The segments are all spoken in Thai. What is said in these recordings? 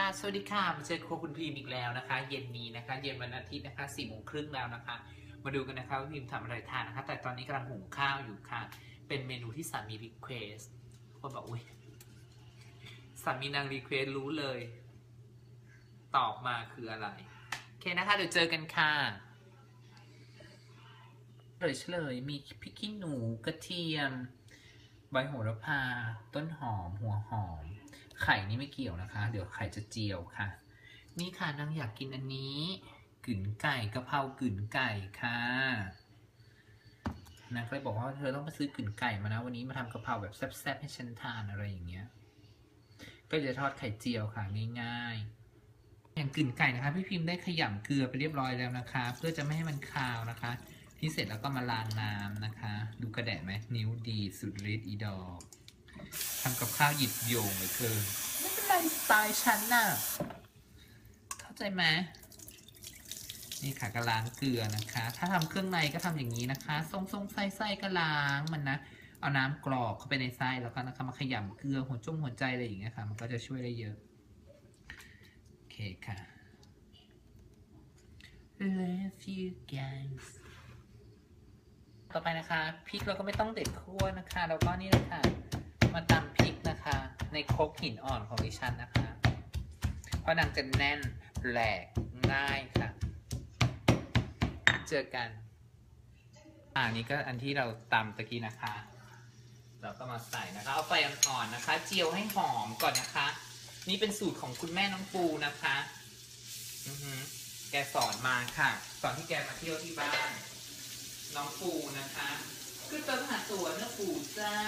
ค่ะสวัสดีค่ะมาเจอครัวคุณพิมอีกแล้วนะคะ เย็นนี้นะคะ เย็นวันอาทิตย์นะคะสี่โมงครึ่งแล้วนะคะ มาดูกันนะคะว่าพิมทำอะไรทานนะคะ แต่ตอนนี้กำลังหุงข้าวอยู่ค่ะ เป็นเมนูที่สามีรีเควสคนบอกอุ้ยสามีนางรีเควสรู้เลย ตอบมาคืออะไร โอเคนะคะ เดี๋ยวเจอกันค่ะเลยเฉลยมีพริกขี้หนูกระเทียม ใบโหระพา ต้นหอม หัวหอม ไข่นี่ไม่เกี่ยวนะคะ เดี๋ยวไข่จะเจียวค่ะ นี่ค่ะนางอยากกินอันนี้กึ่นไก่กะเพรากึ่นไก่ค่ะนางก็เลยบอกว่าเธอต้องไปซื้อกึ่นไก่มานะวันนี้มาทำกะเพราแบบแซ่บๆให้ฉันทานอะไรอย่างเงี้ย ก็จะทอดไข่เจียวค่ะง่ายๆ อย่างกึ่นไก่นะคะ พี่พิมพ์ได้ขยำเกลือไปเรียบร้อยแล้วนะคะ เพื่อจะไม่ให้มันคาวนะคะ ที่เสร็จแล้วก็มาล้างน้ำนะคะ ดูกระแดะไหมนิ้วดีสุดฤทธิ์อีดอกทำกับข้าวหยิบโยงเลยเกินไม่เป็นไรสไตล์ฉันน่ะ เข้าใจไหมนี่ค่ะก็ล้างเกลือนะคะ ถ้าทำเครื่องในก็ทำอย่างนี้นะคะ ทรงๆไส้ไส้ก็ล้างมันนะ เอาน้ำกรอกเข้าไปในไส้แล้วก็นะคะมาขยำเกลือหัวจงหัวใจอะไรอย่างเงี้ยค่ะ มันก็จะช่วยได้เยอะ โอเคค่ะ Love you guys ต่อไปนะคะพริกเราก็ไม่ต้องเด็ดคั่วนะคะ แล้วก็นี่เลยค่ะ มาตำพริกนะคะ ในครกหินอ่อนของดิฉันนะคะ เพราะนางจะแน่นแหลกง่ายค่ะ เจอกัน อ่านี้ก็อันที่เราตำตะกี้นะคะเราก็มาใส่นะคะ เอาไฟอ่อนๆนะคะ เจียวให้หอมก่อนนะคะ นี่เป็นสูตรของคุณแม่น้องปูนะคะ อือแกสอนมาค่ะตอนที่แกมาเที่ยวที่บ้าน น้องปูนะคะคือติมหาตัวเนื้อปูเจ้า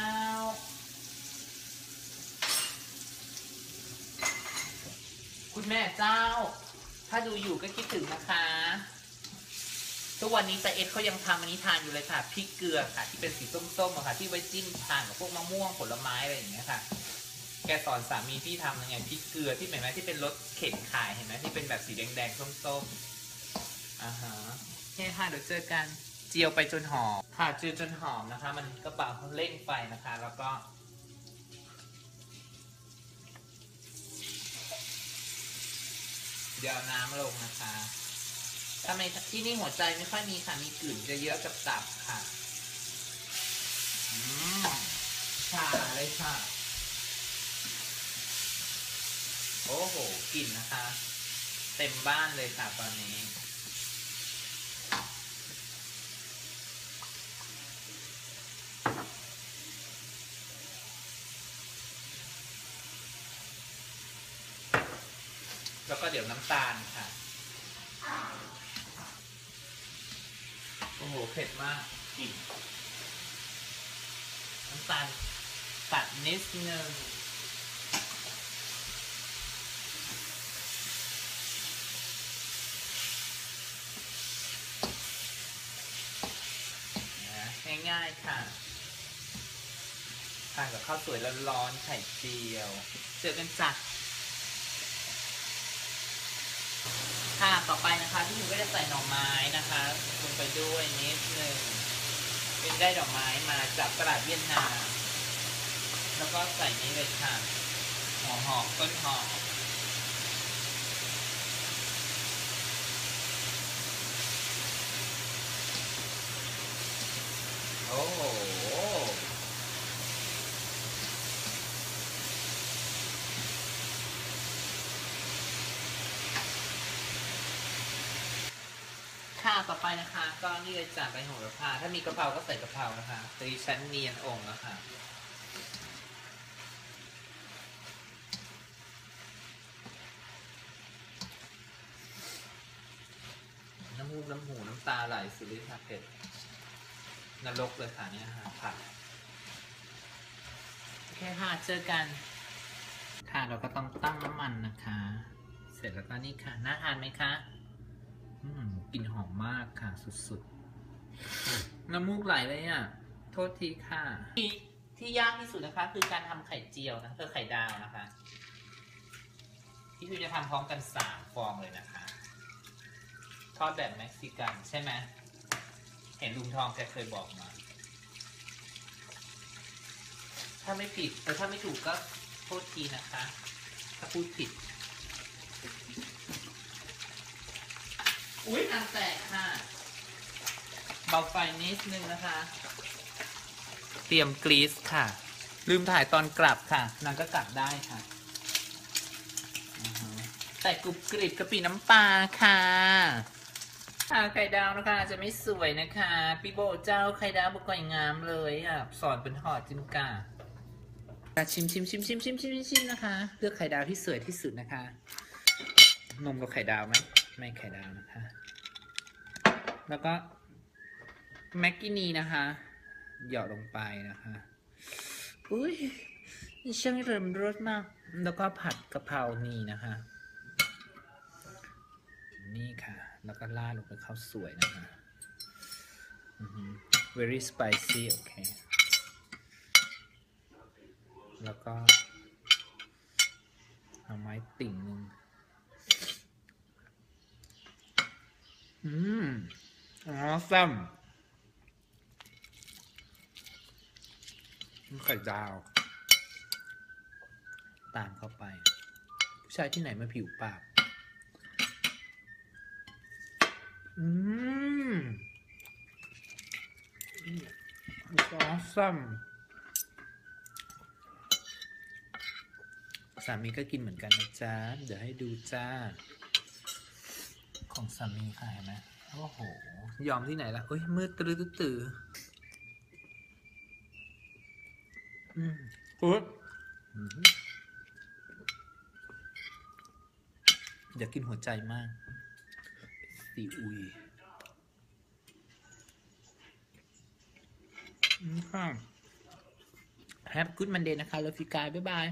คุณแม่เจ้า ถ้าดูอยู่ก็คิดถึงนะคะ ทุกวันนี้ตาเอ็ดเขายังทำอันนี้ทานอยู่เลยค่ะพริกเกลือค่ะ ที่เป็นสีส้มๆอะค่ะ ที่ไว้จิ้มทานกับพวกมะม่วงผลไม้อะไรอย่างเงี้ยค่ะ แกสอนสามีที่ทำยังไงพริกเกลือที่เห็นไหมที่เป็นรสเข็นขายเห็นไหมที่เป็นแบบสีแดงๆส้มๆอ่าฮะโอเคค่ะเดี๋ยวเจอกัน จียวไปจนหอมค่ะเจียวจนหอมนะคะ มันก็เป่าเร่งไฟนะคะ แล้วก็ เดี๋ยวน้ำลงนะคะทำไมที่นี่หัวใจไม่ค่อยมีค่ะ มีกลิ่นจะเยอะกับตับค่ะอืมชาเลยค่ะ โอ้โหกลิ่นนะคะ เต็มบ้านเลยค่ะตอนนี้ เดี๋ยวน้ำตาลค่ะ โอ้โห เผ็ดมาก น้ำตาลตัดนิดนึงนะง่ายๆค่ะทานกับข้าวสวยร้อนๆไข่เจียว เจอกันจ้ะต่อไปนะคะที่หนูก็จะใส่หน่อไม้นะคะลงไป ด้วยนิดหนึ่งเป็นได้ดอกไม้มาจากตลาดเวียดนาม แล้วก็ใส่นี้เลยค่ะหัวหอมต้นหอม โอ้โห ค่ะ ต่อไปนะคะ ก็นี่เลยจากใบโหระพาถ้ามีกะเพราก็ใส่กะเพรานะคะตีชั้นเนียนองค์นะคะน้ำมูกน้ำหูน้ำตาไหลสุดฤทธิ์ค่ะเผ็ดนรกเลยค่ะเนี่ยค่ะผักโอเคค่ะเจอกัน ค่ะเราก็ต้องตั้งน้ำมันนะคะ เสร็จแล้วก็นี่ค่ะ น่าทานไหมคะ อืม กลิ่นหอมมากค่ะสุดๆ น้ำมูกไหลเลยอะ โทษทีค่ะ ที่ที่ยากที่สุดนะคะ คือการทำไข่เจียวนะคือไข่ดาวนะคะ ที่พี่จะทำพร้อมกันสามฟองเลยนะคะ ทอดแบบเม็กซิกันใช่ไหมเห็นลุงทองแกเคยบอกมา ถ้าไม่ผิดแต่ถ้าไม่ถูกก็โทษทีนะคะ ถ้าพูดผิด ทันแตกค่ะ เบาไฟนิดนึงนะคะ เตรียมกรีซค่ะ ลืมถ่ายตอนกลับค่ะ นางก็กลับได้ค่ะอือฮึแต่กรุบกริบกะปิน้ำปลาค่ะค่ะไข่ดาวนะคะจะไม่สวยนะคะปีโบเจ้าไข่ดาวบุกไก่งามเลยอะสอนเป็นหอดจิมกาชิมชิมชิมชิมชิมชิมชิมนะคะ เลือกไข่ดาวที่สวยที่สุดนะคะ นมกับไข่ดาวไหม ไม่ไข่ดาวนะคะ แล้วก็แม็กกินีนะคะ หยอดลงไปนะคะอุ้ยช่างเริมรสมาก แล้วก็ผัดกะเพรานี่นะคะ นี่ค่ะ แล้วก็ราดลงไปข้าวสวยนะคะ very spicy โอเค แล้วก็เอาไม้ติ่งหนึ่งอืมอ๋อ ซ้ำไข่ดาว ตามเข้าไป ผู้ชายที่ไหนมาผิวปาก อืมซอสซ้ำสามีก็กินเหมือนกันนะจ๊ะ เดี๋ยวให้ดูจ้า ของสามีค่ะเห็นไหม โอ้โห ยอมที่ไหนล่ะเอ้ย มืดตื้อตื้ออืมอุ๊ยอืมอยากกินหัวใจมากซีอุยอืมค่ะ Have a good Monday นะคะ Love you guys บ๊ายบาย